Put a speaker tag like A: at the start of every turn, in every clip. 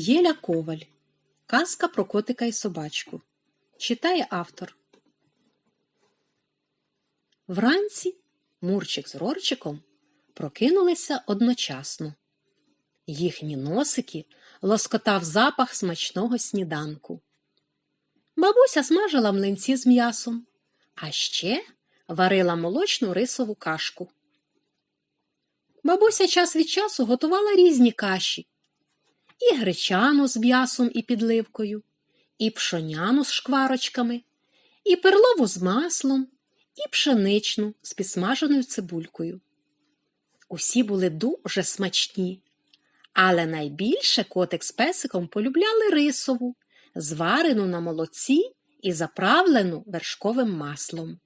A: Єля Коваль. Казка про котика і собачку. Читає автор. Вранці Мурчик з Рорчиком прокинулися одночасно. Їхні носики лоскотав запах смачного сніданку. Бабуся смажила млинці з м'ясом, а ще варила молочну рисову кашку. Бабуся час від часу готувала різні каші і гречану з м'ясом і підливкою, і пшоняну з шкварочками, і перлову з маслом, і пшеничну з підсмаженою цибулькою. Усі були дуже смачні, але найбільше котик з песиком полюбляли рисову, зварену на молоці і заправлену вершковим маслом.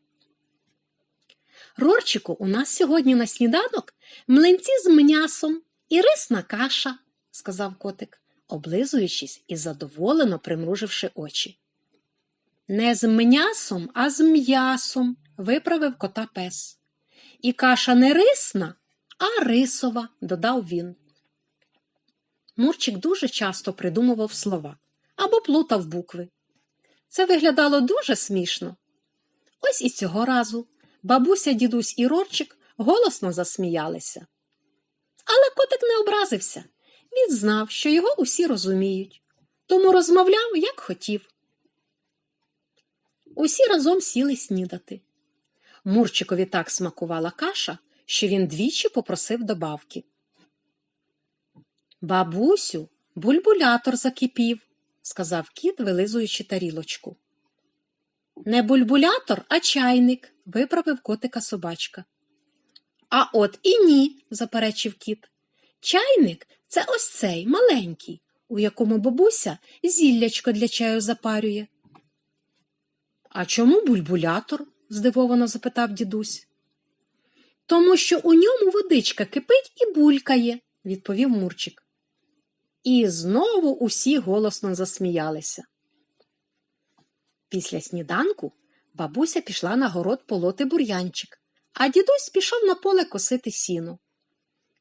A: Рорчику, у нас сьогодні на сніданок млинці з м'ясом і рисна каша, сказав котик, облизуючись і задоволено примруживши очі. Не з м'ясом, а з м'ясом, виправив кота пес. І каша не рисна, а рисова, додав він. Мурчик дуже часто придумував слова або плутав букви. Це виглядало дуже смішно. Ось і цього разу бабуся, дідусь і Рорчик голосно засміялися. Але котик не образився. Він знав, що його усі розуміють, тому розмовляв, як хотів. Усі разом сіли снідати. Мурчикові так смакувала каша, що він двічі попросив добавки. Бабусю, бульбулятор закипів, сказав кіт, вилизуючи тарілочку. Не бульбулятор, а чайник, виправив котика собачка. А от і ні, заперечив кіт. Чайник це ось цей маленький, у якому бабуся зіллячко для чаю запарює. А чому бульбулятор? здивовано запитав дідусь. Тому що у ньому водичка кипить і булькає, відповів Мурчик. І знову усі голосно засміялися. Після сніданку бабуся пішла на город полоти бур'янчик, а дідусь пішов на поле косити сіно.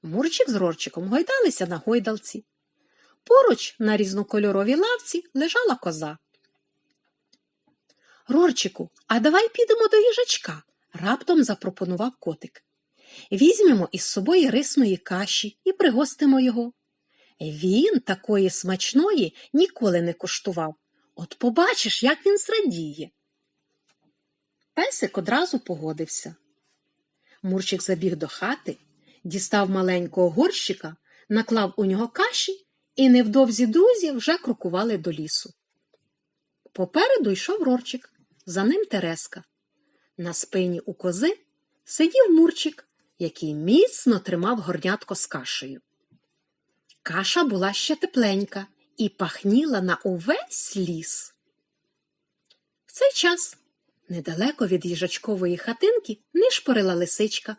A: Мурчик з Рорчиком гойдалися на гойдалці. Поруч на різнокольоровій лавці лежала коза. Рорчику, а давай підемо до їжачка, раптом запропонував котик. Візьмемо із собою рисної каші і пригостимо його. Він такої смачної ніколи не куштував. От побачиш, як він зрадіє. Песик одразу погодився. Мурчик забіг до хати, дістав маленького горщика, наклав у нього каші, і невдовзі друзі вже крокували до лісу. Попереду йшов Рорчик, за ним Тереска. На спині у кози сидів Мурчик, який міцно тримав горнятко з кашею. Каша була ще тепленька і пахніла на увесь ліс. В цей час недалеко від їжачкової хатинки нишпорила лисичка.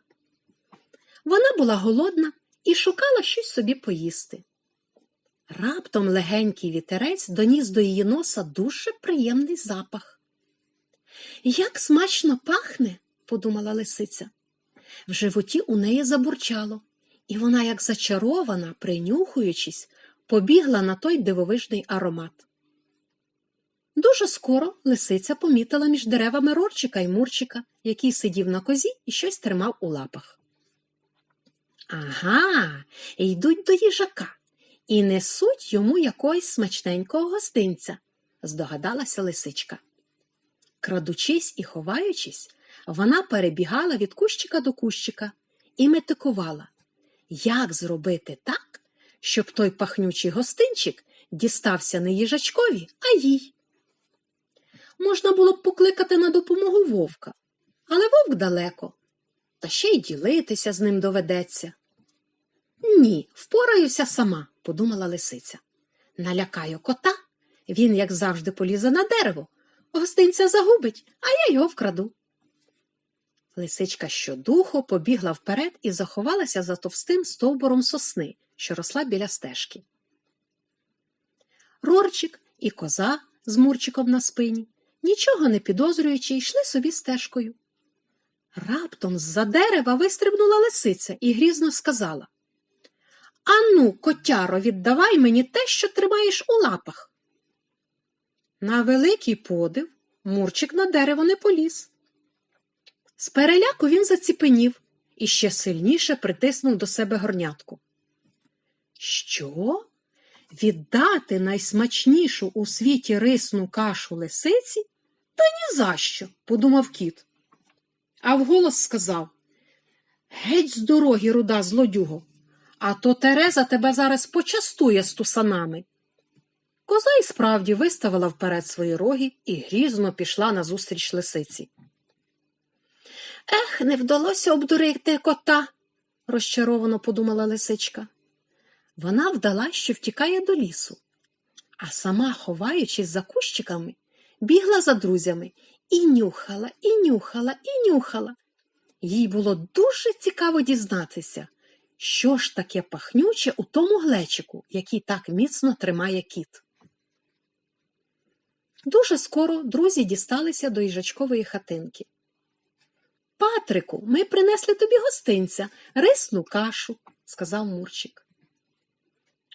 A: Вона була голодна і шукала щось собі поїсти. Раптом легенький вітерець доніс до її носа дуже приємний запах. Як смачно пахне, подумала лисиця. В животі у неї забурчало, і вона, як зачарована, принюхуючись, побігла на той дивовижний аромат. Дуже скоро лисиця помітила між деревами Рорчика і Мурчика, який сидів на козі і щось тримав у лапах. Ага, йдуть до їжака і несуть йому якогось смачненького гостинця, здогадалася лисичка. Крадучись і ховаючись, вона перебігала від кущика до кущика і метикувала, як зробити так, щоб той пахнючий гостинчик дістався не їжачкові, а їй. Можна було б покликати на допомогу вовка, але вовк далеко, та ще й ділитися з ним доведеться. Ні, впораюся сама, подумала лисиця. Налякаю кота, він, як завжди, полізе на дерево, гостинця загубить, а я його вкраду. Лисичка щодуху побігла вперед і заховалася за товстим стовбуром сосни, що росла біля стежки. Рорчик і коза з Мурчиком на спині, нічого не підозрюючи, йшли собі стежкою. Раптом з-за дерева вистрибнула лисиця і грізно сказала Ану, котяро, віддавай мені те, що тримаєш у лапах. На великий подив Мурчик на дерево не поліз. З переляку він заціпенів і ще сильніше притиснув до себе горнятку. Що? Віддати найсмачнішу у світі рисну кашу лисиці? Та ні за що, подумав кіт. А вголос сказав Геть з дороги, руда злодюго, а то Тереза тебе зараз почастує з тусанами. Коза й справді виставила вперед свої роги і грізно пішла назустріч лисиці. Ех, не вдалося обдурити кота, розчаровано подумала лисичка. Вона вдала, що втікає до лісу, а сама, ховаючись за кущиками, бігла за друзями і нюхала, і нюхала, і нюхала. Їй було дуже цікаво дізнатися, що ж таке пахнюче у тому глечику, який так міцно тримає кіт. Дуже скоро друзі дісталися до їжачкової хатинки. Патрику, ми принесли тобі гостинця, рисну кашу, сказав Мурчик.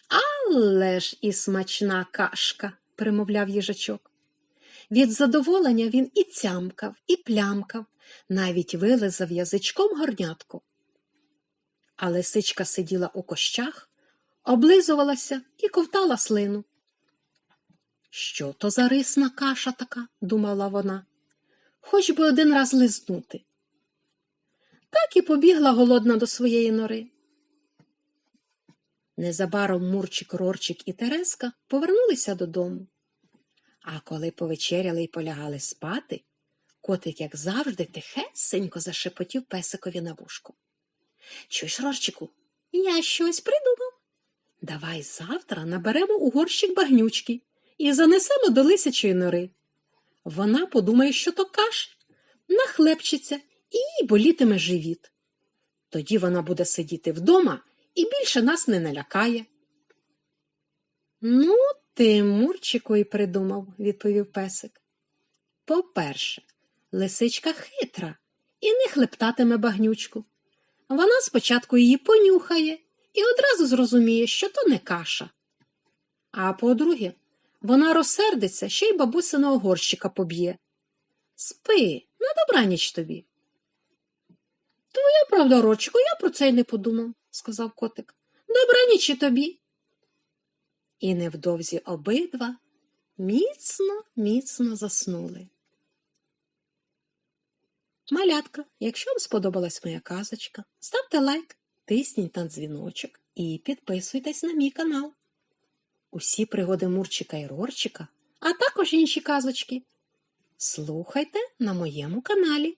A: Але ж і смачна кашка, примовляв їжачок. Від задоволення він і цямкав, і плямкав, навіть вилизав язичком горнятку. А лисичка сиділа у кощах, облизувалася і ковтала слину. Що то за рисна каша така, думала вона, хоч би один раз лизнути. Так і побігла голодна до своєї нори. Незабаром Мурчик, Рорчик і Тереска повернулися додому. А коли повечеряли і полягали спати, котик, як завжди, тихесенько зашепотів песикові на вушку. Чуєш, Рорчику, я щось придумав. Давай завтра наберемо у горщик багнючки і занесемо до лисячої нори. Вона подумає, що то каш, нахлепчиться і їй болітиме живіт. Тоді вона буде сидіти вдома і більше нас не налякає. Ну, ти, Мурчику, і придумав, відповів песик. По-перше, лисичка хитра і не хлептатиме багнючку. Вона спочатку її понюхає і одразу зрозуміє, що то не каша. А по-друге, вона розсердиться, ще й бабусиного горщика поб'є. Спи, на добраніч тобі. Твоя правда, Рочко, я про це й не подумав, сказав котик. Добраніч і тобі. І невдовзі обидва міцно, міцно заснули. Малятка, якщо вам сподобалась моя казочка, ставте лайк, тисніть на дзвіночок і підписуйтесь на мій канал. Усі пригоди Мурчика і Рорчика, а також інші казочки. Слухайте на моєму каналі.